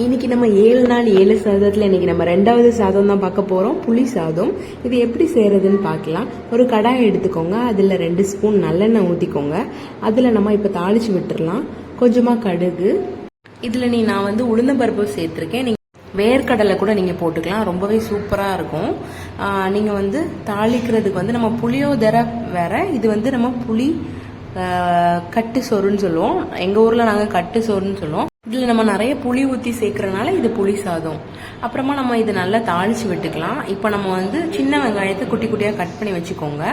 இன்னைக்கு நம்ம ஏழு நாள் ஏழு சாதத்தில் இன்னைக்கு நம்ம ரெண்டாவது சாதம் தான் பார்க்க போகிறோம் புளி சாதம். இது எப்படி செய்கிறதுன்னு பார்க்கலாம். ஒரு கடாய் எடுத்துக்கோங்க. அதில் ரெண்டு ஸ்பூன் நல்லெண்ணெய் ஊற்றிக்கோங்க அதில் நம்ம இப்போ தாளிச்சு விட்டுறலாம். கொஞ்சமாக கடுகு. இதில் நீ நான் வந்து உளுந்தம்பருப்பு சேர்த்துருக்கேன். நீங்கள் வேர்க்கடலை கூட நீங்கள் போட்டுக்கலாம். ரொம்பவே சூப்பராக இருக்கும். நீங்கள் வந்து தாளிக்கிறதுக்கு வந்து நம்ம புளியோதரை வேற இது வந்து நம்ம புளி கட்டு சோறுன்னு சொல்லுவோம். எங்கள் ஊரில் நாங்கள் கட்டு சோறுன்னு சொல்லுவோம். இதில் நம்ம நிறைய புளி ஊற்றி சேர்க்கறனால இது புளி சாதம். அப்புறமா நம்ம இது நல்லா தாளிச்சு விட்டுக்கலாம். இப்போ நம்ம வந்து சின்ன வெங்காயத்தை குட்டி குட்டியாக கட் பண்ணி வச்சுக்கோங்க.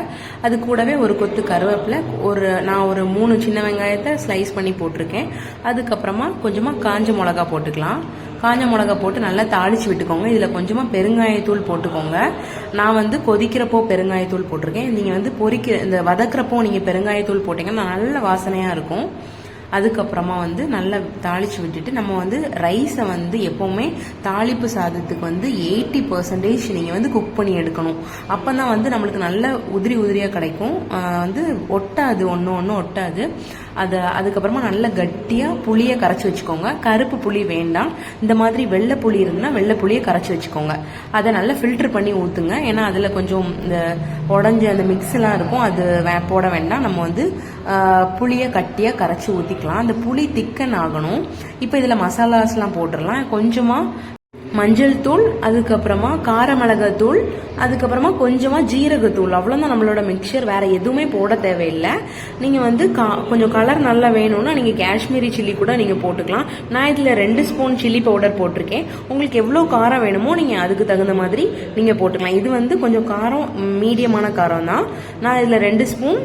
அது கூடவே ஒரு கொத்து கருவேப்பிலை ஒரு நான் ஒரு மூணு சின்ன வெங்காயத்தை ஸ்லைஸ் பண்ணி போட்டிருக்கேன். அதுக்கப்புறமா கொஞ்சமாக காஞ்ச மிளகா போட்டுக்கலாம். காஞ்ச மிளகா போட்டு நல்லா தாளிச்சு விட்டுக்கோங்க. இதில் கொஞ்சமாக பெருங்காயத்தூள் போட்டுக்கோங்க. நான் வந்து கொதிக்கிறப்போ பெருங்காயத்தூள் போட்டிருக்கேன். நீங்கள் வந்து பொறிக்கிற இந்த வதக்கிறப்போ நீங்கள் பெருங்காயத்தூள் போட்டிங்கன்னா நல்ல வாசனையாக இருக்கும். அதுக்கப்புறமா வந்து நல்லா தாளித்து விட்டுட்டு நம்ம வந்து ரைஸை வந்து எப்போவுமே தாளிப்பு சாதத்துக்கு வந்து எயிட்டி பர்சன்டேஜ் நீங்கள் வந்து குக் பண்ணி எடுக்கணும். அப்போ தான் வந்து நம்மளுக்கு நல்ல உதிரி உதிரியாக கிடைக்கும். வந்து ஒட்டாது ஒன்று ஒன்று ஒட்டாது. அதை அதுக்கப்புறமா நல்ல கட்டியாக புளியை கரைச்சி வச்சுக்கோங்க. கருப்பு புளி வேண்டாம். இந்த மாதிரி வெள்ளை புளி இருந்ததுன்னா வெள்ளை புளியை கரைச்சி வச்சுக்கோங்க. அதை நல்லா ஃபில்டர் பண்ணி ஊற்றுங்க ஏன்னா அதில் கொஞ்சம் இந்த உடஞ்ச அந்த மிக்ஸ்லாம் இருக்கும். அது வே- போட வேண்டாம். நம்ம வந்து புளியை கட்டியாக கரைச்சி ஊற்றிக்கலாம் அந்த புளி திக்கன் ஆகணும். இப்போ இதில் மசாலாஸ்லாம் போட்டுடலாம் கொஞ்சமாக மஞ்சள் தூள் அதுக்கப்புறமா காரமிளகத்தூள் அதுக்கப்புறமா கொஞ்சமாக ஜீரகத்தூள் அவ்வளோதான் நம்மளோட மிக்சர் வேறு எதுவுமே போட தேவையில்லை. நீங்கள் வந்து கா கொஞ்சம் கலர் நல்லா வேணும்னா நீங்கள் காஷ்மீரி சில்லி கூட நீங்கள் போட்டுக்கலாம். நான் இதில் ரெண்டு ஸ்பூன் சில்லி பவுடர் போட்டிருக்கேன். உங்களுக்கு எவ்வளோ காரம் வேணுமோ நீங்கள் அதுக்கு தகுந்த மாதிரி நீங்கள் போட்டுக்கலாம். இது வந்து கொஞ்சம் காரம் மீடியமான காரம் தான். நான் இதில் ரெண்டு ஸ்பூன்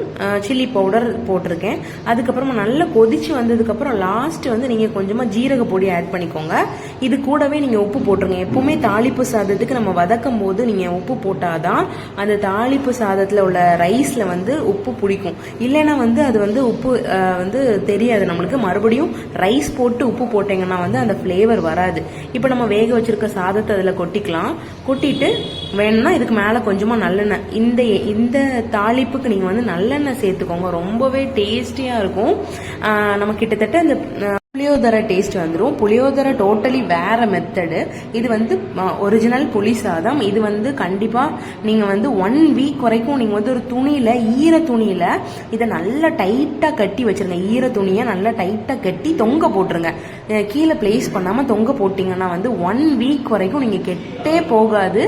சில்லி பவுடர் போட்டிருக்கேன். அதுக்கப்புறமா நல்லா கொதிச்சு வந்ததுக்கப்புறம் லாஸ்ட் வந்து நீங்கள் கொஞ்சமாக ஜீரக பொடி ஆட் பண்ணிக்கோங்க. இது கூடவே நீங்கள் உப்பு போட்டு போட்டுருங்க. எப்பவுமே தாளிப்பு சாதத்துக்கு நம்ம வதக்கும் போது நீங்கள் உப்பு போட்டாதான் அந்த தாளிப்பு சாதத்தில் உள்ள ரைஸில் வந்து உப்பு பிடிக்கும். இல்லைன்னா வந்து அது வந்து உப்பு வந்து தெரியாது நம்மளுக்கு. மறுபடியும் ரைஸ் போட்டு உப்பு போட்டிங்கன்னா வந்து அந்த ஃப்ளேவர் வராது. இப்போ நம்ம வேக வச்சிருக்க சாதத்தை அதில் கொட்டிக்கலாம். கொட்டிட்டு வேணும்னா இதுக்கு மேலே கொஞ்சமாக நல்லெண்ணெய். இந்த இந்த தாளிப்புக்கு நீங்கள் வந்து நல்லெண்ணெய் சேர்த்துக்கோங்க. ரொம்பவே டேஸ்டியாக இருக்கும். நம்ம கிட்டத்தட்ட அந்த புளியோதரை டேஸ்ட் வந்துடும் புளியோதரை டோட்டலி வேற மெத்தடு இது வந்து ஒரிஜினல் புளி சாதம். இது வந்து கண்டிப்பாக நீங்கள் வந்து ஒன் வீக் வரைக்கும் நீங்கள் வந்து ஒரு துணியில் ஈர துணியில் இதை நல்லா டைட்டாக கட்டி வச்சிருங்க. ஈர துணியை நல்லா டைட்டாக கட்டி தொங்க போட்டுருங்க. கீழே ப்ளேஸ் பண்ணாமல் தொங்க போட்டிங்கன்னா வந்து ஒன் வீக் வரைக்கும் நீங்கள் கெட்டே போகாது.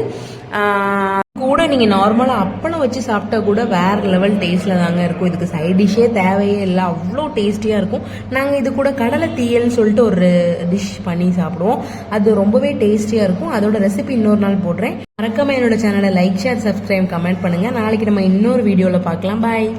கூட நீங்கள் நார்மலாக அப்பளம் வச்சு சாப்பிட்டா கூட வேற லெவல் டேஸ்ட்டில் தாங்க இருக்கும். இதுக்கு சைட் டிஷ்ஷே தேவையே இல்லை. அவ்வளோ டேஸ்டியாக இருக்கும். நாங்கள் இது கூட கடலை தீயல்னு சொல்லிட்டு ஒரு டிஷ் பண்ணி சாப்பிடுவோம். அது ரொம்பவே டேஸ்டியாக இருக்கும். அதோட ரெசிபி இன்னொரு நாள் போடுறேன். மறக்காம என்னோட சேனலை லைக் ஷேர் சப்ஸ்கிரைப் கமெண்ட் பண்ணுங்கள் நாளைக்கு நம்ம இன்னொரு வீடியோவில் பார்க்கலாம். பாய்